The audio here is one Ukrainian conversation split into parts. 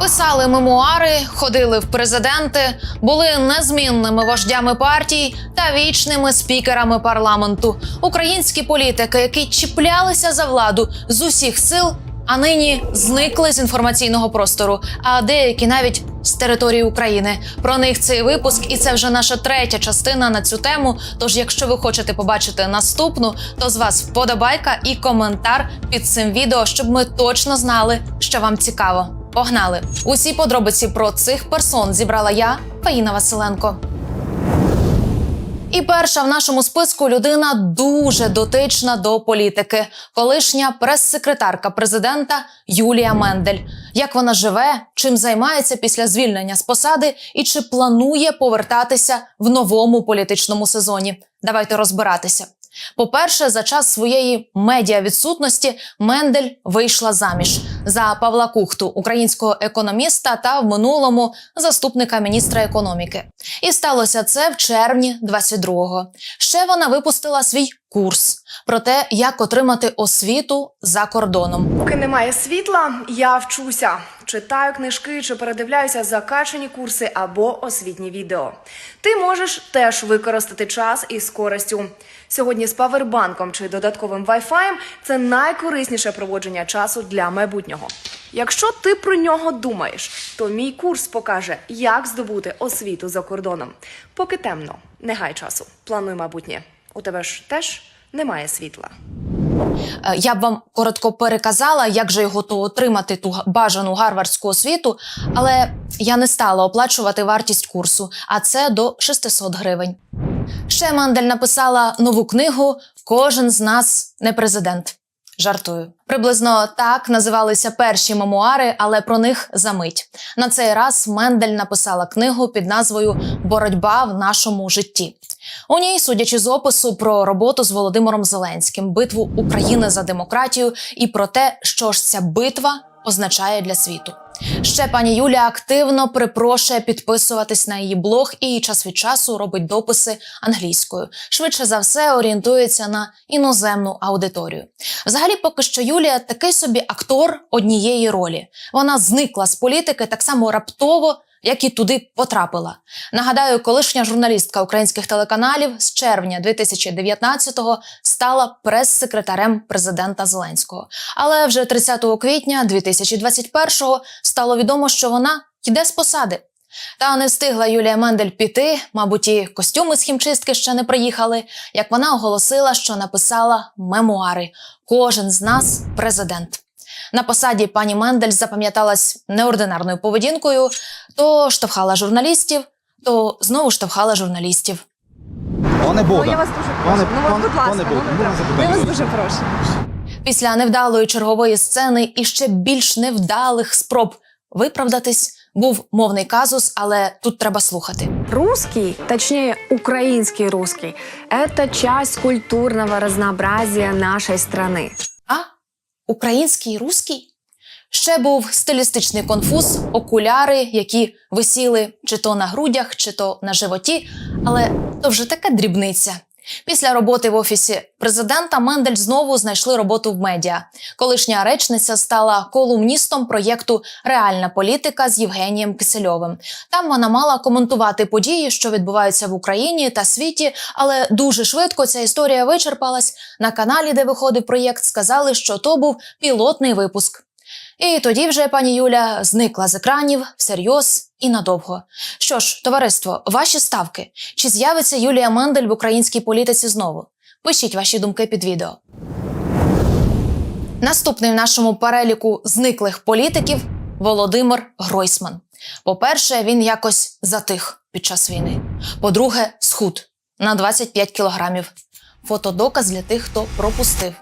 Писали мемуари, ходили в президенти, були незмінними вождями партій та вічними спікерами парламенту. Українські політики, які чіплялися за владу з усіх сил, а нині зникли з інформаційного простору, а деякі навіть з території України. Про них цей випуск, і це вже наша третя частина на цю тему. Тож, якщо ви хочете побачити наступну, то з вас вподобайка і коментар під цим відео, щоб ми точно знали, що вам цікаво. Погнали! Усі подробиці про цих персон зібрала я, Фаїна Василенко. І перша в нашому списку людина дуже дотична до політики, колишня прес-секретарка президента Юлія Мендель. Як вона живе, чим займається після звільнення з посади і чи планує повертатися в новому політичному сезоні? Давайте розбиратися. По-перше, за час своєї медіавідсутності Мендель вийшла заміж за Павла Кухту, українського економіста та в минулому заступника міністра економіки. І сталося це в червні 22-го. Ще вона випустила свій курс про те, як отримати освіту за кордоном. Поки немає світла, я вчуся. Читаю книжки чи передивляюся закачані курси або освітні відео. Ти можеш теж використати час із користю. Сьогодні з павербанком чи додатковим Wi-Fi це найкорисніше проводження часу для майбутнього. Якщо ти про нього думаєш, то мій курс покаже, як здобути освіту за кордоном. Поки темно, не гай часу. Плануй майбутнє. У тебе ж теж немає світла. Е, Я б вам коротко переказала, як же його то отримати ту бажану гарвардську освіту, але я не стала оплачувати вартість курсу, а це до 600 гривень. Ще Мандель написала нову книгу Кожен з нас не президент. Жартую. Приблизно так називалися перші мемуари, але про них за мить. На цей раз Мендель написала книгу під назвою Боротьба в нашому житті. У ній, судячи з опису про роботу з Володимиром Зеленським, битву України за демократію і про те, що ж ця битва означає для світу. Ще пані Юля активно припрошує підписуватись на її блог і час від часу робить дописи англійською. Швидше за все орієнтується на іноземну аудиторію. Взагалі, поки що Юлія такий собі актор однієї ролі. Вона зникла з політики так само раптово, як і туди потрапила. Нагадаю, колишня журналістка українських телеканалів з червня 2019-го стала прес-секретарем президента Зеленського. Але вже 30 квітня 2021-го стало відомо, що вона йде з посади. Та не встигла Юлія Мендель піти, мабуть, і костюми з хімчистки ще не приїхали, як вона оголосила, що написала мемуари Кожен з нас президент. На посаді пані Мендель запам'яталась неординарною поведінкою, то штовхала журналістів, то знову штовхала журналістів. Пане Ну, я вас дуже прошу. пане, Ну, от, будь ласка, пане ну, треба. Я вас дуже прошу. Після невдалої чергової сцени і ще більш невдалих спроб виправдатись був мовний казус, але тут треба слухати. Русский, точнее украинский русский, это часть культурного разнообразия нашей страны. Український руський? Ще був стилістичний конфуз, окуляри, які висіли чи то на грудях, чи то на животі, але то вже така дрібниця. Після роботи в офісі президента Мендель знову знайшли роботу в медіа. Колишня речниця стала колумністом проєкту Реальна політика з Євгенієм Кисельовим. Там вона мала коментувати події, що відбуваються в Україні та світі, але дуже швидко ця історія вичерпалась. На каналі, де виходив проєкт, сказали, що то був пілотний випуск. І тоді вже пані Юля зникла з екранів всерйоз і надовго. Що ж, товариство, ваші ставки. Чи з'явиться Юлія Мендель в українській політиці знову? Пишіть ваші думки під відео. Наступний в нашому переліку зниклих політиків Володимир Гройсман. По-перше, він якось затих під час війни. По-друге, схуд на 25 кілограмів. Фотодоказ для тих, хто пропустив.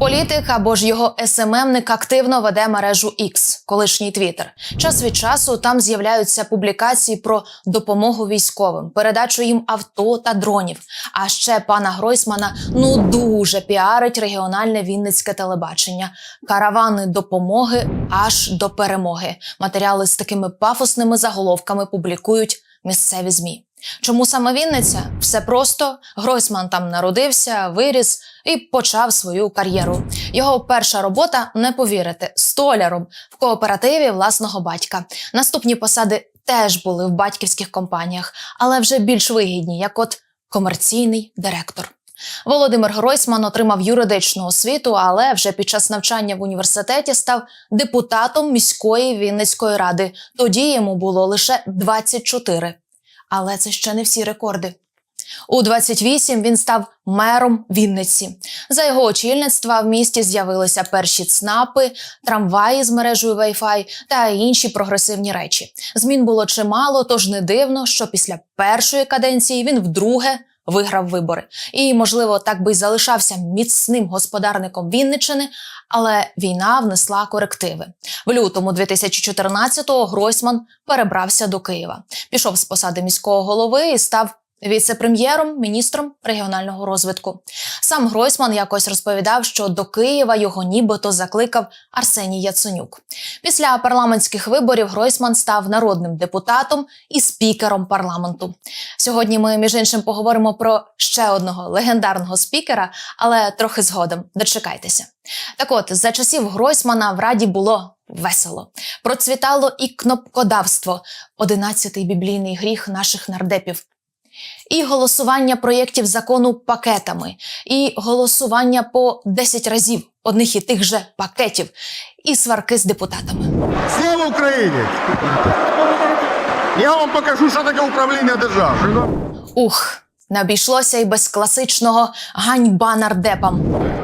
Політик або ж його СММник активно веде мережу X, колишній Твіттер. Час від часу там з'являються публікації про допомогу військовим, передачу їм авто та дронів. А ще пана Гройсмана ну дуже піарить регіональне вінницьке телебачення. Каравани допомоги аж до перемоги. Матеріали з такими пафосними заголовками публікують місцеві змі. Чому саме Вінниця? Все просто. Гройсман там народився, виріс і почав свою кар'єру. Його перша робота не повірите столяром в кооперативі власного батька. Наступні посади теж були в батьківських компаніях, але вже більш вигідні, як от комерційний директор. Володимир Гройсман отримав юридичну освіту, але вже під час навчання в університеті став депутатом міської Вінницької ради. Тоді йому було лише 24. Але це ще не всі рекорди. У 28 він став мером Вінниці. За його очільництва в місті з'явилися перші ЦНАПи, трамваї з мережею Wi-Fi та інші прогресивні речі. Змін було чимало, тож не дивно, що після першої каденції він вдруге виграв вибори. І, можливо, так би й залишався міцним господарником Вінничини, але війна внесла корективи. В лютому 2014-го Гройсман перебрався до Києва, пішов з посади міського голови і став віце-прем'єром, міністром регіонального розвитку. Сам Гройсман якось розповідав, що до Києва його нібито закликав Арсеній Яценюк. Після парламентських виборів Гройсман став народним депутатом і спікером парламенту. Сьогодні ми, між іншим, поговоримо про ще одного легендарного спікера, але трохи згодом. Дочекайтеся. Так от, за часів Гройсмана в Раді було весело. Процвітало і кнопкодавство, одинадцятий біблійний гріх наших нардепів. І голосування проєктів закону пакетами, і голосування по 10 разів одних і тих же пакетів, і сварки з депутатами. Слава Україні! Я вам покажу, що таке управління державою. Ух, не обійшлося і без класичного ганьба нардепам.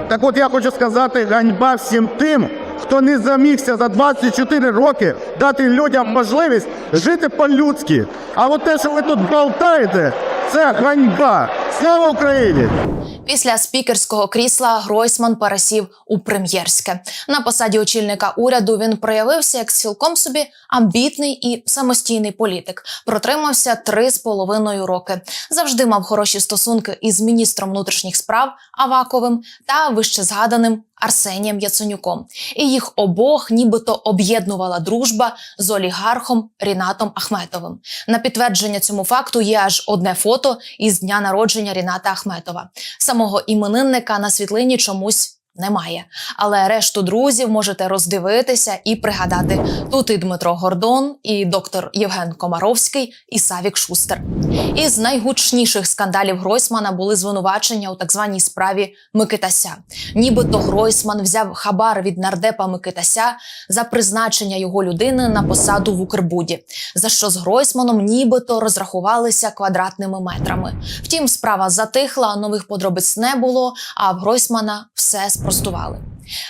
Так от я хочу сказати ганьба всім тим, хто не замігся за 24 роки дати людям можливість жити по-людськи. А от те, що ви тут болтаєте, це ганьба. Слава Україні! Після спікерського крісла Гройсман пересів у прем'єрське. На посаді очільника уряду він проявився як цілком собі амбітний і самостійний політик. Протримався три з половиною роки. Завжди мав хороші стосунки із міністром внутрішніх справ Аваковим та вищезгаданим Арсенієм Яценюком. І їх обох нібито об'єднувала дружба з олігархом Рінатом Ахметовим. На підтвердження цьому факту є аж одне фото із дня народження Ріната Ахметова. Самого іменинника на світлині чомусь немає. Але решту друзів можете роздивитися і пригадати. Тут і Дмитро Гордон, і доктор Євген Комаровський, і Савік Шустер. Із найгучніших скандалів Гройсмана були звинувачення у так званій справі Микитася. Нібито Гройсман взяв хабар від нардепа Микитася за призначення його людини на посаду в Укрбуді, за що з Гройсманом нібито розрахувалися квадратними метрами. Втім, справа затихла, нових подробиць не було, а в Гройсмана все спростували.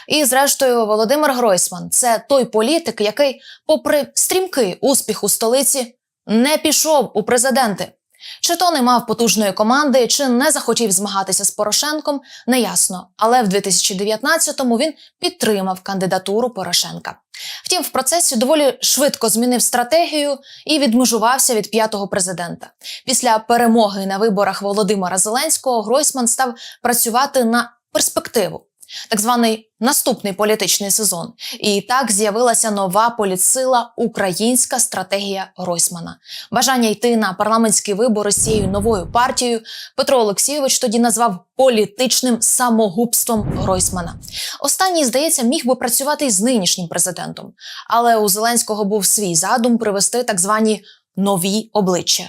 І, зрештою, Володимир Гройсман це той політик, який, попри стрімкий успіх у столиці, не пішов у президенти. Чи то не мав потужної команди, чи не захотів змагатися з Порошенком, неясно. Але в 2019-му він підтримав кандидатуру Порошенка. Втім, в процесі доволі швидко змінив стратегію і відмежувався від п'ятого президента. Після перемоги на виборах Володимира Зеленського Гройсман став працювати на перспективу. Так званий наступний політичний сезон, і так з'явилася нова політсила Українська стратегія Гройсмана. Бажання йти на парламентські вибори з цією новою партією Петро Олексійович тоді назвав політичним самогубством Гройсмана. Останній, здається, міг би працювати і з нинішнім президентом, але у Зеленського був свій задум привести так звані нові обличчя.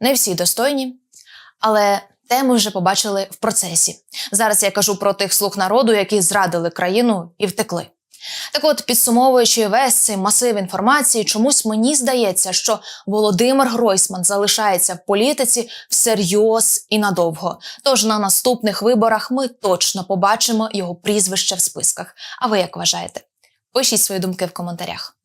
Не всі достойні, але те ми вже побачили в процесі. Зараз я кажу про тих слуг народу, які зрадили країну і втекли. Так от, підсумовуючи весь цей масив інформації, чомусь мені здається, що Володимир Гройсман залишається в політиці всерйоз і надовго. Тож на наступних виборах ми точно побачимо його прізвище в списках. А ви як вважаєте? Пишіть свої думки в коментарях.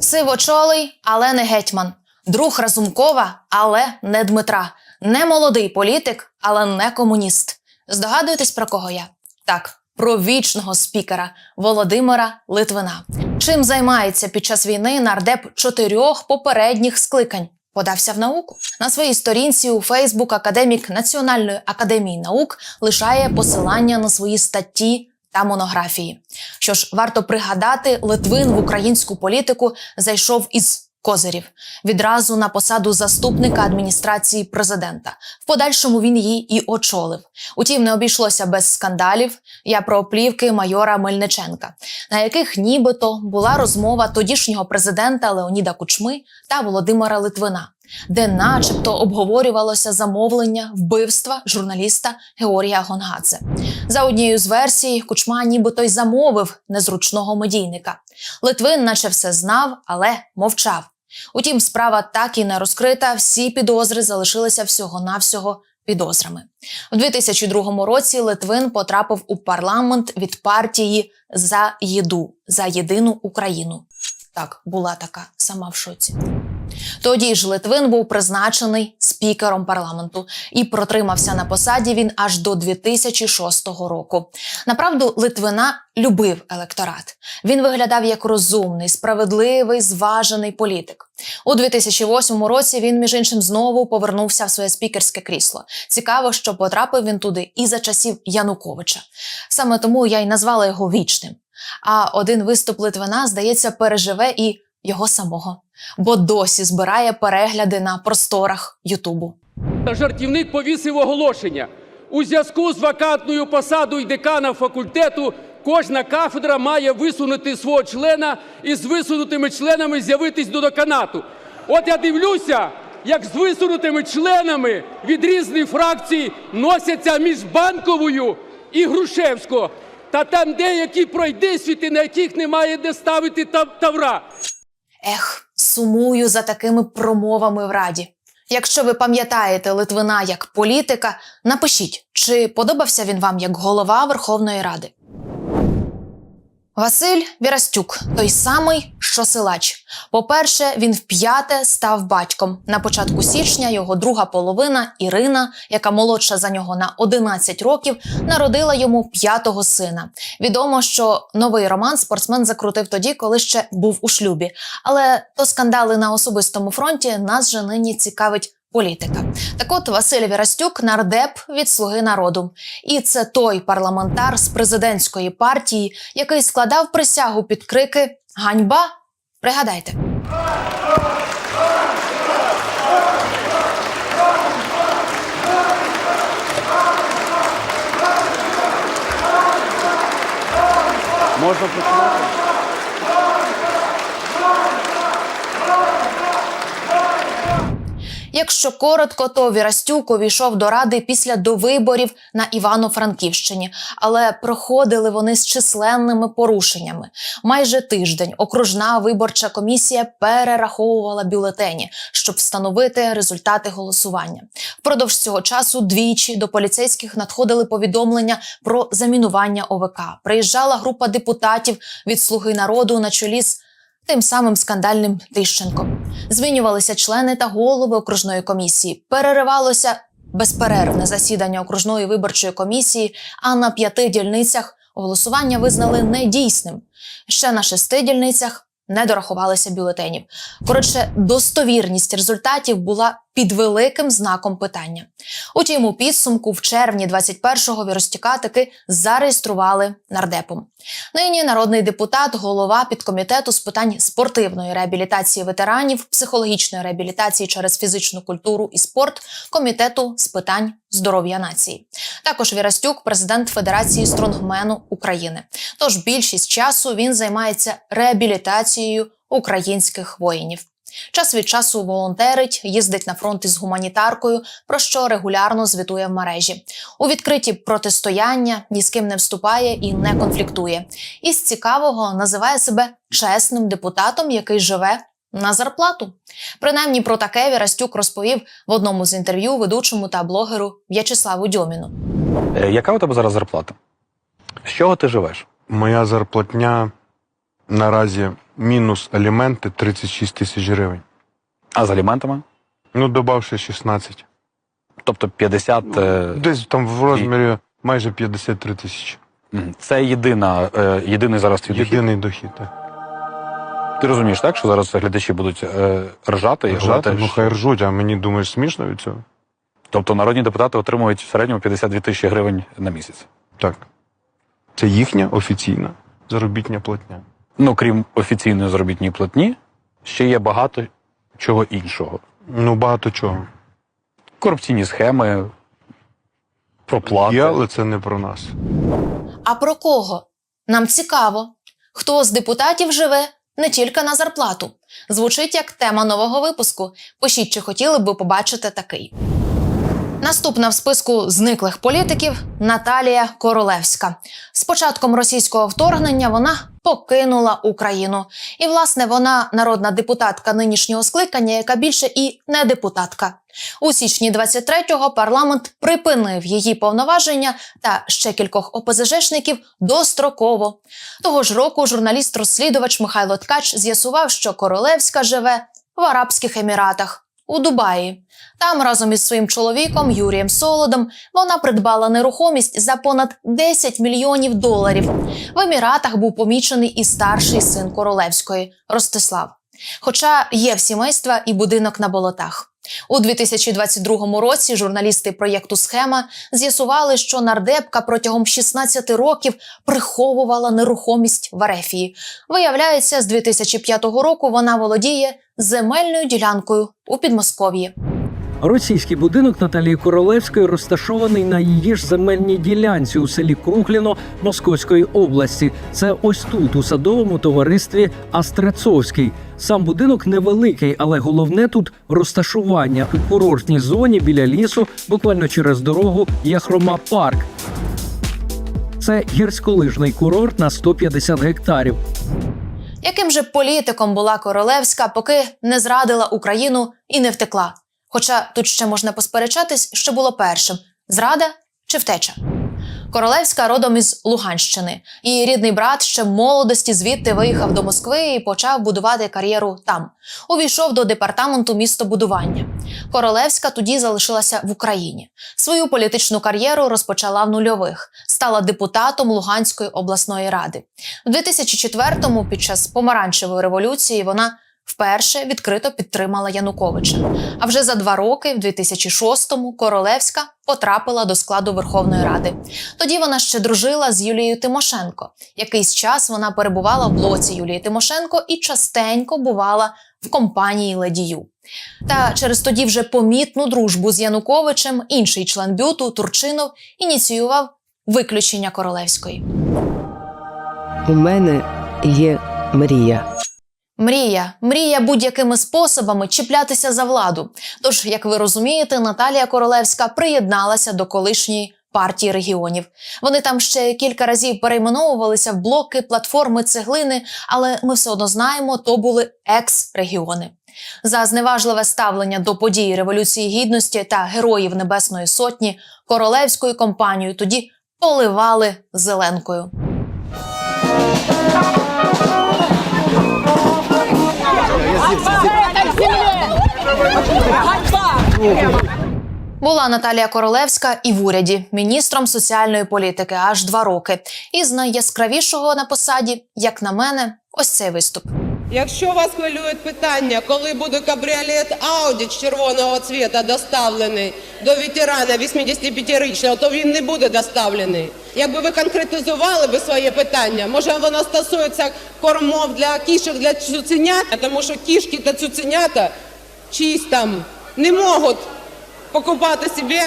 Сивочолий, але не гетьман. Друг Разумкова, але не Дмитра. Не молодий політик, але не комуніст. Здогадуєтесь про кого я? Так, про вічного спікера Володимира Литвина. Чим займається під час війни нардеп чотирьох попередніх скликань? Подався в науку на своїй сторінці у Фейсбук академік Національної академії наук лишає посилання на свої статті та монографії. Що ж, варто пригадати, Литвин в українську політику зайшов із Козирів відразу на посаду заступника адміністрації президента. В подальшому він її і очолив. Утім, не обійшлося без скандалів. Я про плівки майора Мельниченка, на яких нібито була розмова тодішнього президента Леоніда Кучми та Володимира Литвина, де, начебто, обговорювалося замовлення вбивства журналіста Георгія Гонгадзе. За однією з версій, Кучма нібито й замовив незручного медійника. Литвин, наче все знав, але мовчав. Утім, справа так і не розкрита. Всі підозри залишилися всього-навсього підозрами. У 2002 році Литвин потрапив у парламент від партії за їду за єдину Україну. Так, була така сама в шоці. Тоді ж Литвин був призначений спікером парламенту і протримався на посаді він аж до 2006 року. Направду, Литвина любив електорат. Він виглядав як розумний, справедливий, зважений політик. У 2008 році він, між іншим, знову повернувся в своє спікерське крісло. Цікаво, що потрапив він туди і за часів Януковича. Саме тому я й назвала його вічним. А один виступ Литвина, здається, переживе і його самого, бо досі збирає перегляди на просторах Ютубу. Жартівник повісив оголошення. У зв'язку з вакантною посадою декана факультету кожна кафедра має висунути свого члена і з висунутими членами з'явитись до деканату. От я дивлюся, як з висунутими членами від різних фракцій носяться між Банковою і Грушевського. Та там деякі пройдисвіти, на яких немає де ставити тав- тавра. Ех, сумую за такими промовами в раді. Якщо ви пам'ятаєте Литвина як політика, напишіть, чи подобався він вам як голова Верховної Ради. Василь Вірастюк, той самий, що силач. По-перше, він вп'яте став батьком. На початку січня його друга половина Ірина, яка молодша за нього на 11 років, народила йому п'ятого сина. Відомо, що новий роман спортсмен закрутив тоді, коли ще був у шлюбі. Але то скандали на особистому фронті нас же нині цікавить політика. Так от Василь Вірастюк нардеп від Слуги народу. І це той парламентар з президентської партії, який складав присягу під крики Ганьба. Пригадайте. Можна починати? Якщо коротко, то Вірастюк увійшов до ради після довиборів на Івано-Франківщині, але проходили вони з численними порушеннями. Майже тиждень окружна виборча комісія перераховувала бюлетені, щоб встановити результати голосування. Впродовж цього часу двічі до поліцейських надходили повідомлення про замінування ОВК. Приїжджала група депутатів від Слуги народу на чолі з тим самим скандальним Тищенком. Змінювалися члени та голови окружної комісії. Переривалося безперервне засідання окружної виборчої комісії, а на п'яти дільницях голосування визнали недійсним. Ще на шести дільницях не дорахувалися бюлетенів. Коротше, достовірність результатів була під великим знаком питання. Утім, у підсумку в червні 21-го Віростюка таки зареєстрували нардепом. Нині народний депутат, голова підкомітету з питань спортивної реабілітації ветеранів, психологічної реабілітації через фізичну культуру і спорт, комітету з питань здоров'я нації. Також Вірастюк, президент Федерації стронгмену України. Тож більшість часу він займається реабілітацією українських воїнів. Час від часу волонтерить, їздить на фронт із гуманітаркою, про що регулярно звітує в мережі. У відкриті протистояння ні з ким не вступає і не конфліктує. І з цікавого називає себе чесним депутатом, який живе на зарплату. Принаймні про таке Вірастюк розповів в одному з інтерв'ю ведучому та блогеру В'ячеславу Дьоміну. Е, Яка у тебе зараз зарплата? З чого ти живеш? Моя зарплатня наразі мінус аліменти 36 тисяч гривень. А з аліментами? Ну, додавши 16. Тобто 50. е, Десь там в розмірі майже 53 тисячі. Це єдина, е, єдиний зараз твій дохід. Єдиний дохід. так. Ти розумієш, так, що зараз глядачі будуть е, ржати і Ржати, говорити, ну що- хай ржуть, а мені думаєш смішно від цього? Тобто народні депутати отримують в середньому 52 тисячі гривень на місяць. Так. Це їхня офіційна заробітня платня. Ну, крім офіційної заробітної платні, ще є багато чого іншого. Ну, багато чого. Корупційні схеми, проплати. Є, але це не про нас. А про кого? Нам цікаво. Хто з депутатів живе не тільки на зарплату. Звучить як тема нового випуску. Пишіть, чи хотіли б ви побачити такий. Наступна в списку зниклих політиків Наталія Королевська. З початком російського вторгнення вона покинула Україну. І, власне, вона народна депутатка нинішнього скликання, яка більше і не депутатка. У січні 23-го парламент припинив її повноваження та ще кількох ОПЗЖшників достроково. Того ж року журналіст-розслідувач Михайло Ткач з'ясував, що Королевська живе в Арабських Еміратах у Дубаї. Там разом із своїм чоловіком Юрієм Солодом вона придбала нерухомість за понад 10 мільйонів доларів. В Еміратах був помічений і старший син Королевської Ростислав. Хоча є сімейства і будинок на болотах. У 2022 році журналісти проєкту Схема з'ясували, що нардепка протягом 16 років приховувала нерухомість в Арефії. Виявляється, з 2005 року вона володіє земельною ділянкою у Підмосков'ї. Російський будинок Наталії Королевської розташований на її ж земельній ділянці у селі Кругліно Московської області. Це ось тут, у садовому товаристві Астрецовський. Сам будинок невеликий, але головне тут розташування у курортній зоні біля лісу, буквально через дорогу Яхрома Парк. Це гірськолижний курорт на 150 гектарів. Яким же політиком була Королевська, поки не зрадила Україну і не втекла? Хоча тут ще можна посперечатись, що було першим: зрада чи втеча. Королевська родом із Луганщини. Її рідний брат ще в молодості звідти виїхав до Москви і почав будувати кар'єру там. Увійшов до департаменту містобудування. Королевська тоді залишилася в Україні. Свою політичну кар'єру розпочала в нульових, стала депутатом Луганської обласної ради. У 2004-му, під час помаранчевої революції, вона вперше відкрито підтримала Януковича. А вже за два роки, в 2006-му, Королевська потрапила до складу Верховної Ради. Тоді вона ще дружила з Юлією Тимошенко. Якийсь час вона перебувала в блоці Юлії Тимошенко і частенько бувала в компанії Ледію. Та через тоді вже помітну дружбу з Януковичем інший член бюту Турчинов ініціював виключення Королевської. У мене є мрія. Мрія, мрія будь-якими способами чіплятися за владу. Тож, як ви розумієте, Наталія Королевська приєдналася до колишньої партії регіонів. Вони там ще кілька разів перейменовувалися в блоки, платформи, цеглини, але ми все одно знаємо, то були екс-регіони. За зневажливе ставлення до подій Революції Гідності та Героїв Небесної Сотні королевською компанією тоді поливали зеленкою. Була Наталія Королевська і в уряді міністром соціальної політики аж два роки. І з найяскравішого на посаді, як на мене, ось цей виступ. Якщо вас хвилюють питання, коли буде кабріолет Ауді червоного цвіта доставлений до ветерана 85-річного, то він не буде доставлений. Якби ви конкретизували би своє питання, може воно стосується кормов для кішок, для цуценят, тому що кішки та цуценята чиїсь там не можуть покупати собі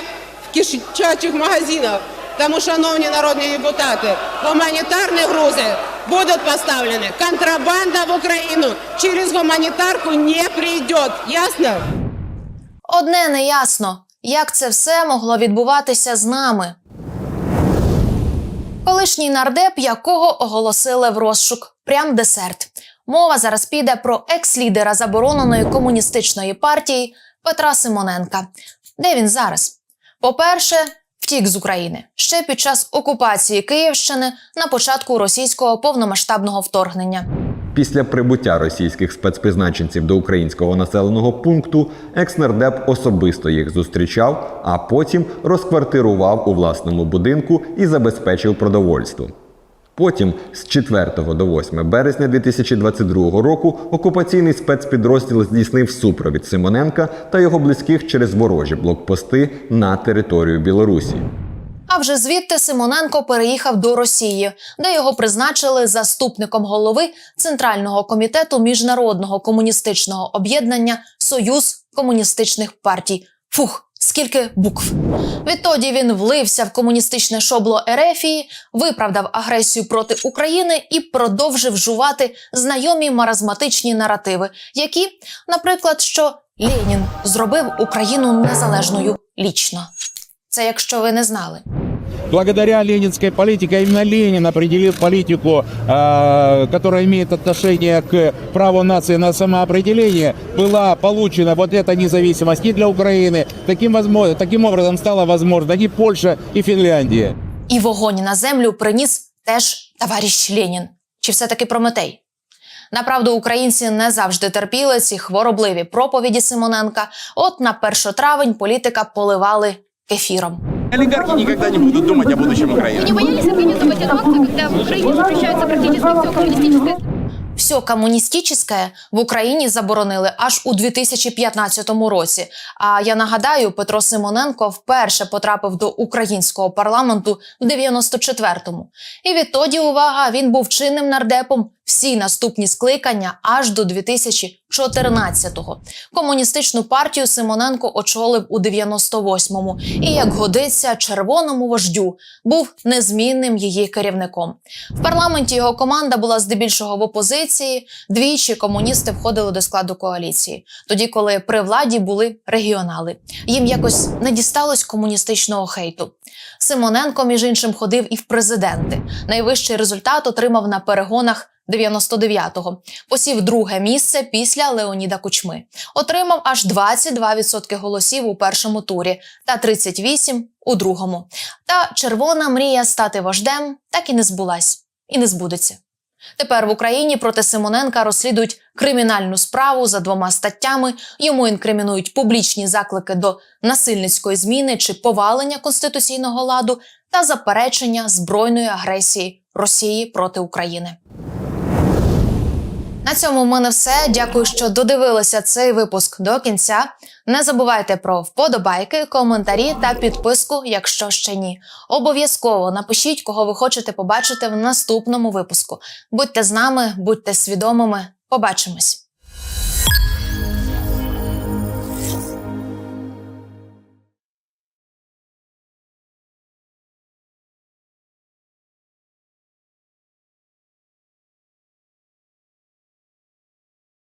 в кишачих магазинах. Тому, шановні народні депутати, гуманітарні грузи будуть поставлені. Контрабанда в Україну через гуманітарку не прийде. Ясно? Одне неясно, як це все могло відбуватися з нами. Колишній нардеп, якого оголосили в розшук, прям десерт. Мова зараз піде про екс-лідера забороненої комуністичної партії Петра Симоненка. Де він зараз? По-перше, втік з України ще під час окупації Київщини на початку російського повномасштабного вторгнення. Після прибуття російських спецпризначенців до українського населеного пункту екснардеп особисто їх зустрічав, а потім розквартирував у власному будинку і забезпечив продовольством. Потім, з 4 до 8 березня 2022 року, окупаційний спецпідрозділ здійснив супровід Симоненка та його близьких через ворожі блокпости на територію Білорусі. А вже звідти Симоненко переїхав до Росії, де його призначили заступником голови Центрального комітету міжнародного комуністичного об'єднання Союз комуністичних партій. Фух, скільки букв. Відтоді він влився в комуністичне шобло Ерефії, виправдав агресію проти України і продовжив жувати знайомі маразматичні наративи, які, наприклад, що Ленін зробив Україну незалежною лічно. Це якщо ви не знали. Благодаря ленинской политике, именно Ленин определил политику, э, которая имеет отношение к праву нации на самоопределение, была получена вот эта независимость и для Украины. Таким, возможно, таким образом стала возможна и Польша, и Финляндия. І вогонь на землю приніс теж товариш Ленін. Чи все-таки Прометей? Направду, українці не завжди терпіли ці хворобливі проповіді Симоненка. От на 1 травень політика поливали кефіром. Олигархи никогда не будут думать о будущем Украины. не боялись организовать эту акцию, когда в Украине запрещается практически все коммунистическое? Все комуністичне в Україні заборонили аж у 2015 році. А я нагадаю, Петро Симоненко вперше потрапив до українського парламенту в 94-му. І відтоді, увага, він був чинним нардепом всі наступні скликання аж до 2014-го. Комуністичну партію Симоненко очолив у 98-му. І як годиться червоному вождю, був незмінним її керівником. В парламенті його команда була здебільшого в опозиції. Двічі комуністи входили до складу коаліції, тоді коли при владі були регіонали. Їм якось не дісталось комуністичного хейту. Симоненко, між іншим, ходив і в президенти. Найвищий результат отримав на перегонах 99-го. Посів друге місце після Леоніда Кучми. Отримав аж 22% голосів у першому турі та 38% у другому. Та червона мрія стати вождем так і не збулась, і не збудеться. Тепер в Україні проти Симоненка розслідують кримінальну справу за двома статтями. Йому інкримінують публічні заклики до насильницької зміни чи повалення конституційного ладу та заперечення збройної агресії Росії проти України. На цьому в мене все. Дякую, що додивилися цей випуск до кінця. Не забувайте про вподобайки, коментарі та підписку, якщо ще ні. Обов'язково напишіть, кого ви хочете побачити в наступному випуску. Будьте з нами, будьте свідомими. Побачимось!